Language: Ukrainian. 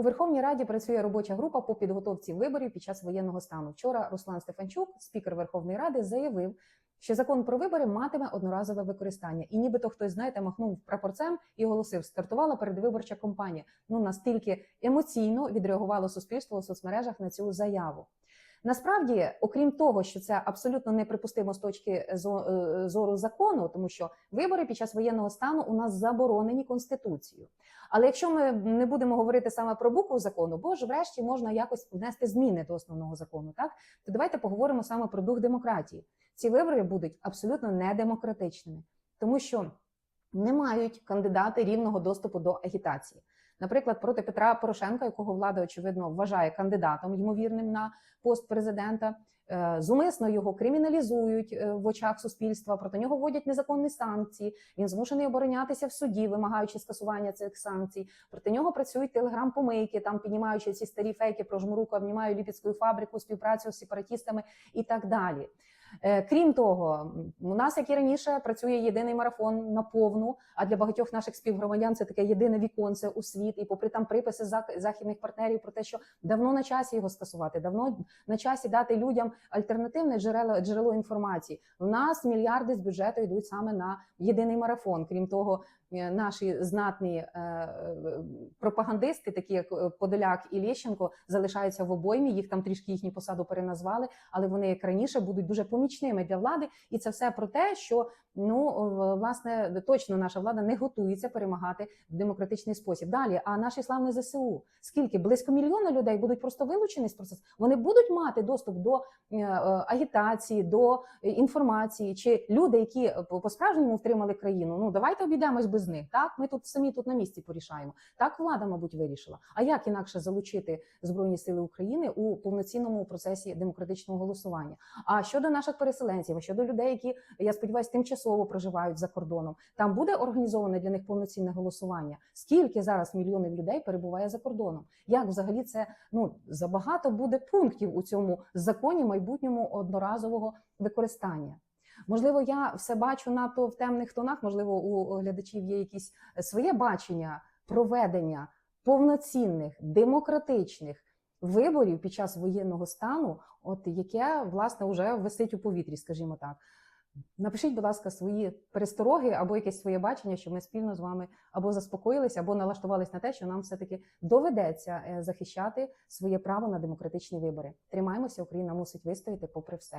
У Верховній Раді працює робоча група по підготовці виборів під час воєнного стану. Вчора Руслан Стефанчук, спікер Верховної Ради, заявив, що закон про вибори матиме одноразове використання. І нібито хтось, знаєте, махнув прапорцем і оголосив, стартувала передвиборча кампанія. Ну настільки емоційно відреагувало суспільство у соцмережах на цю заяву. Насправді, окрім того, що це абсолютно неприпустимо з точки е, зору закону, тому що вибори під час воєнного стану у нас заборонені конституцією. Але якщо ми не будемо говорити саме про букву закону, бо ж врешті можна якось внести зміни до основного закону, так то давайте поговоримо саме про дух демократії. Ці вибори будуть абсолютно недемократичними, тому що не мають кандидати рівного доступу до агітації. Наприклад, проти Петра Порошенка, якого влада очевидно вважає кандидатом ймовірним на пост президента, е, зумисно його криміналізують е, в очах суспільства. Проти нього вводять незаконні санкції. Він змушений оборонятися в суді, вимагаючи скасування цих санкцій. Проти нього працюють телеграм-помийки, там піднімаючи ці старі фейки про жмуруку, обнімаю ліпецьку фабрику, співпрацю з сепаратістами і так далі. Е, Крім того, у нас, як і раніше, працює єдиний марафон на повну. А для багатьох наших співгромадян це таке єдине віконце у світ. І попри там приписи західних партнерів про те, що давно на часі його скасувати, давно на часі дати людям альтернативне джерело джерело інформації. У нас мільярди з бюджету йдуть саме на єдиний марафон. Крім того, е, наші знатні е, пропагандисти, такі як Подоляк і Лещенко, залишаються в обоймі. Їх там трішки їхню посаду переназвали, але вони як раніше будуть дуже помічними для влади. І це все про те, що ну власне точно наша влада не готується перемагати в демократичний спосіб. Далі, а наші славні ЗСУ, скільки близько мільйона людей будуть просто вилучені з процесу. Вони будуть мати доступ до е, е, агітації, до інформації, чи люди, які по справжньому втримали країну. Ну давайте обійдемось без них. Так, ми тут самі тут на місці порішаємо. Так влада, мабуть, вирішила. А як інакше залучити збройні сили України у повноцінному процесі демократичного голосування? А щодо наших переселенців, а щодо людей, які я сподіваюся, тимчасово проживають за кордоном, там буде організоване для них повноцінне голосування. Скільки зараз мільйонів людей перебуває за кордоном? Як взагалі це ну забагато буде пунктів у цьому законі майбутньому одноразового використання? Можливо, я все бачу надто в темних тонах. Можливо, у глядачів є якісь своє бачення проведення повноцінних демократичних виборів під час воєнного стану, от яке власне вже висить у повітрі, скажімо так. Напишіть, будь ласка, свої перестороги або якесь своє бачення, що ми спільно з вами або заспокоїлися, або налаштувалися на те, що нам все-таки доведеться е, захищати своє право на демократичні вибори. Тримаємося, Україна мусить вистояти попри все.